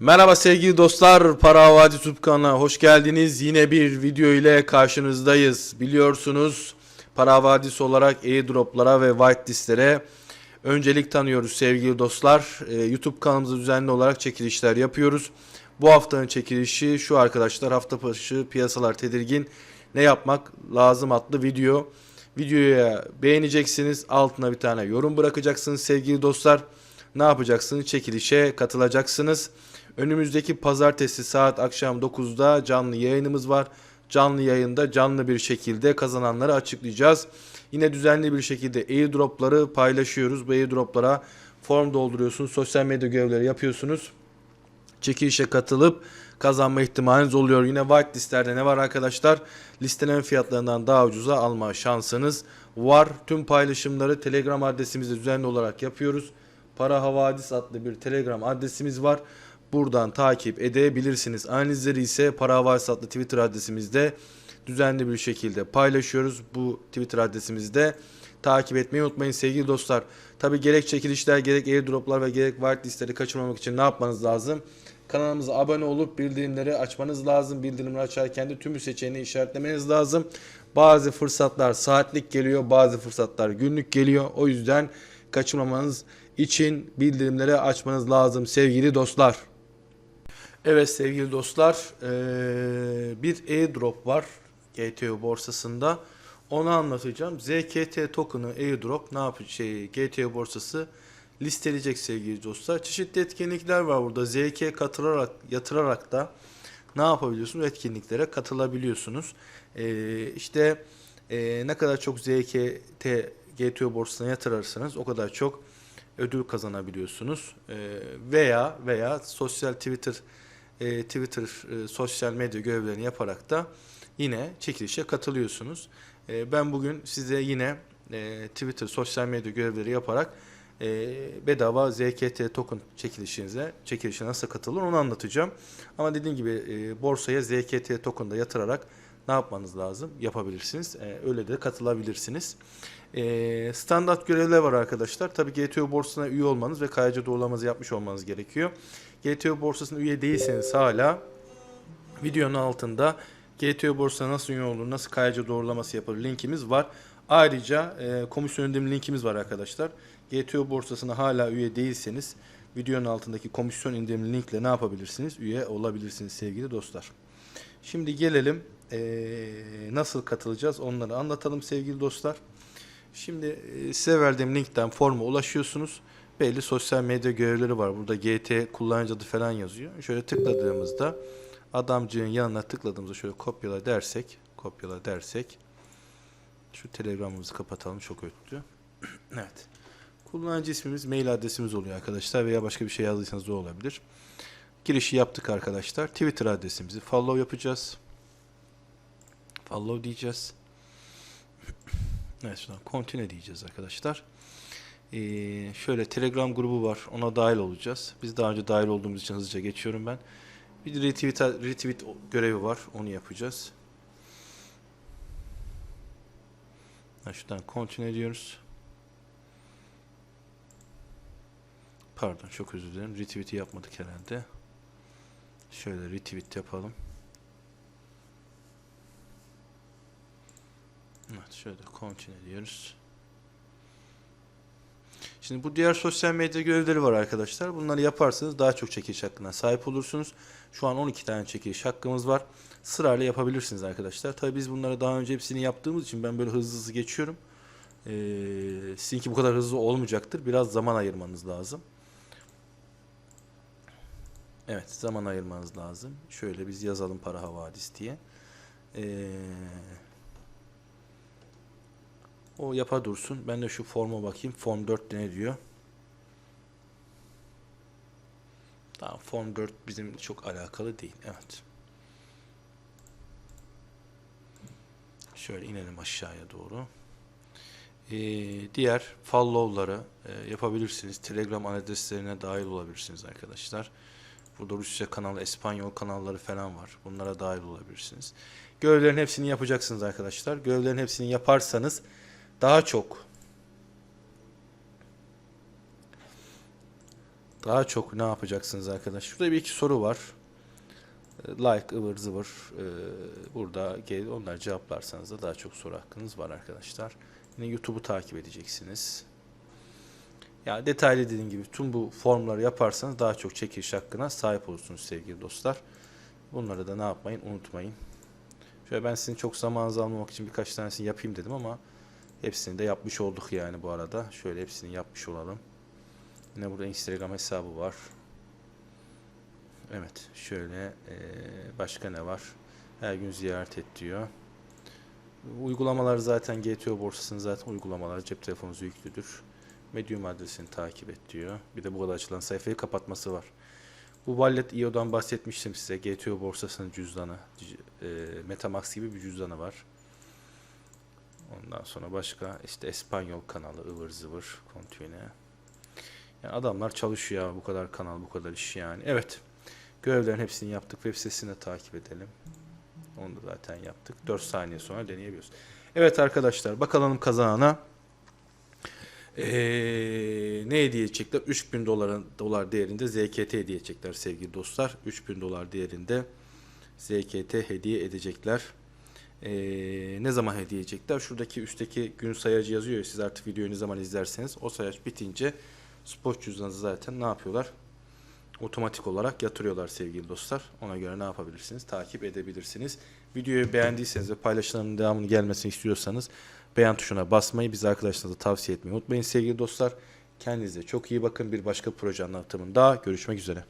Merhaba sevgili dostlar, Para Havadi YouTube kanalına hoş geldiniz. Yine bir video ile karşınızdayız. Biliyorsunuz Para Havadisi olarak airdroplara ve whitelistlere öncelik tanıyoruz sevgili dostlar. Ee, YouTube kanalımızda düzenli olarak çekilişler yapıyoruz. Bu haftanın çekilişi şu arkadaşlar hafta başı piyasalar tedirgin ne yapmak lazım adlı video. Videoya beğeneceksiniz altına bir tane yorum bırakacaksınız sevgili dostlar. Ne yapacaksınız? Çekilişe katılacaksınız. Önümüzdeki pazartesi saat akşam 9'da canlı yayınımız var. Canlı yayında canlı bir şekilde kazananları açıklayacağız. Yine düzenli bir şekilde airdropları paylaşıyoruz. Bu airdroplara form dolduruyorsunuz. Sosyal medya görevleri yapıyorsunuz. Çekilişe katılıp kazanma ihtimaliniz oluyor. Yine white listelerde ne var arkadaşlar? Listelenen fiyatlarından daha ucuza alma şansınız var. Tüm paylaşımları Telegram adresimizde düzenli olarak yapıyoruz. Para Havadis adlı bir Telegram adresimiz var. Buradan takip edebilirsiniz. Analizleri ise Para Havadis adlı Twitter adresimizde düzenli bir şekilde paylaşıyoruz. Bu Twitter adresimizde takip etmeyi unutmayın sevgili dostlar. Tabi gerek çekilişler, gerek airdroplar ve gerek whitelistleri kaçırmamak için ne yapmanız lazım? Kanalımıza abone olup bildirimleri açmanız lazım. Bildirimleri açarken de tümü seçeneği işaretlemeniz lazım. Bazı fırsatlar saatlik geliyor, bazı fırsatlar günlük geliyor. O yüzden kaçırmamanız için bildirimleri açmanız lazım sevgili dostlar. Evet sevgili dostlar bir airdrop var GTO borsasında. Onu anlatacağım. ZKT token'ı airdrop ne yapacak? Şey, GTO borsası listeleyecek sevgili dostlar. Çeşitli etkinlikler var burada. ZK katılarak yatırarak da ne yapabiliyorsunuz? Etkinliklere katılabiliyorsunuz. Eee işte eee, ne kadar çok ZKT GTO borsasına yatırırsanız o kadar çok ödül kazanabiliyorsunuz. Eee, veya veya sosyal Twitter e, Twitter e, sosyal medya görevlerini yaparak da yine çekilişe katılıyorsunuz. E, ben bugün size yine e, Twitter sosyal medya görevleri yaparak e, bedava ZKT token çekilişinize çekilişe nasıl katılır onu anlatacağım. Ama dediğim gibi e, borsaya ZKT token da yatırarak ne yapmanız lazım? Yapabilirsiniz. E, öyle de katılabilirsiniz. E, standart görevler var arkadaşlar. Tabii GTO borsasına üye olmanız ve KYC doğrulamanızı yapmış olmanız gerekiyor. GTO borsasına üye değilseniz hala videonun altında GTO borsasına nasıl üye olur, nasıl KYC doğrulaması yapılır linkimiz var. Ayrıca e, komisyon ödeme linkimiz var arkadaşlar. GTO borsasına hala üye değilseniz videonun altındaki komisyon indirimli linkle ne yapabilirsiniz? Üye olabilirsiniz sevgili dostlar. Şimdi gelelim e, nasıl katılacağız onları anlatalım sevgili dostlar. Şimdi e, size verdiğim linkten forma ulaşıyorsunuz. Belli sosyal medya görevleri var. Burada GT kullanıcı adı falan yazıyor. Şöyle tıkladığımızda adamcığın yanına tıkladığımızda şöyle kopyala dersek, kopyala dersek şu telegramımızı kapatalım çok öttü. evet. Kullanıcı ismimiz, mail adresimiz oluyor arkadaşlar veya başka bir şey yazdıysanız da olabilir. Girişi yaptık arkadaşlar. Twitter adresimizi follow yapacağız. Follow diyeceğiz. Evet şuradan continue diyeceğiz arkadaşlar. Ee, şöyle Telegram grubu var. Ona dahil olacağız. Biz daha önce dahil olduğumuz için hızlıca geçiyorum ben. Bir retweet, retweet görevi var. Onu yapacağız. Ha, şuradan continue diyoruz. Pardon çok özür dilerim. Retweet'i yapmadık herhalde. Şöyle retweet yapalım. Evet şöyle continue diyoruz. Şimdi bu diğer sosyal medya görevleri var arkadaşlar. Bunları yaparsanız daha çok çekiliş hakkına sahip olursunuz. Şu an 12 tane çekiliş hakkımız var. Sırayla yapabilirsiniz arkadaşlar. Tabii biz bunları daha önce hepsini yaptığımız için ben böyle hızlı hızlı geçiyorum. Ee, sizinki bu kadar hızlı olmayacaktır. Biraz zaman ayırmanız lazım. Evet zaman ayırmanız lazım. Şöyle biz yazalım para havadis diye. Eee o yapa dursun. Ben de şu forma bakayım. Form 4 ne diyor? Tamam form 4 bizim çok alakalı değil. Evet. Şöyle inelim aşağıya doğru. Ee, diğer follow'ları e, yapabilirsiniz. Telegram adreslerine dahil olabilirsiniz arkadaşlar. Burada Rusya kanalı, İspanyol kanalları falan var. Bunlara dahil olabilirsiniz. Görevlerin hepsini yapacaksınız arkadaşlar. Görevlerin hepsini yaparsanız daha çok Daha çok ne yapacaksınız arkadaş? Şurada bir iki soru var. E, Like, ıvır zıvır. e, Burada gel onları cevaplarsanız da daha çok soru hakkınız var arkadaşlar. Yine YouTube'u takip edeceksiniz. Ya detaylı dediğim gibi tüm bu formları yaparsanız daha çok çekiliş hakkına sahip olursunuz sevgili dostlar. Bunları da ne yapmayın unutmayın. Şöyle ben sizin çok zamanınızı almamak için birkaç tanesini yapayım dedim ama hepsini de yapmış olduk yani bu arada. Şöyle hepsini yapmış olalım. Yine burada Instagram hesabı var. Evet şöyle eee, başka ne var? Her gün ziyaret et diyor. Uygulamalar zaten GTO borsasının zaten uygulamaları cep telefonunuza yüklüdür. Medium adresini takip et diyor. Bir de burada açılan sayfayı kapatması var. Bu Wallet IO'dan bahsetmiştim size. GTO borsasının cüzdanı. e, Metamax gibi bir cüzdanı var. Ondan sonra başka işte Espanyol kanalı ıvır zıvır kontüne. Yani adamlar çalışıyor ya bu kadar kanal bu kadar iş yani. Evet. Görevlerin hepsini yaptık. Web sitesini takip edelim. Onu da zaten yaptık. 4 saniye sonra deneyebiliyoruz. Evet arkadaşlar bakalım kazanana. Ee, ne hediye edecekler? 3000 dolar, dolar değerinde ZKT hediye edecekler sevgili dostlar. 3000 dolar değerinde ZKT hediye edecekler. Ee, ne zaman hediye edecekler? Şuradaki üstteki gün sayacı yazıyor ya siz artık videoyu ne zaman izlerseniz o sayaç bitince spot cüzdanınızı zaten ne yapıyorlar? Otomatik olarak yatırıyorlar sevgili dostlar. Ona göre ne yapabilirsiniz? Takip edebilirsiniz. Videoyu beğendiyseniz ve paylaşılanın devamını gelmesini istiyorsanız beğen tuşuna basmayı bize arkadaşlarınıza tavsiye etmeyi unutmayın sevgili dostlar. Kendinize çok iyi bakın. Bir başka proje anlatımında görüşmek üzere.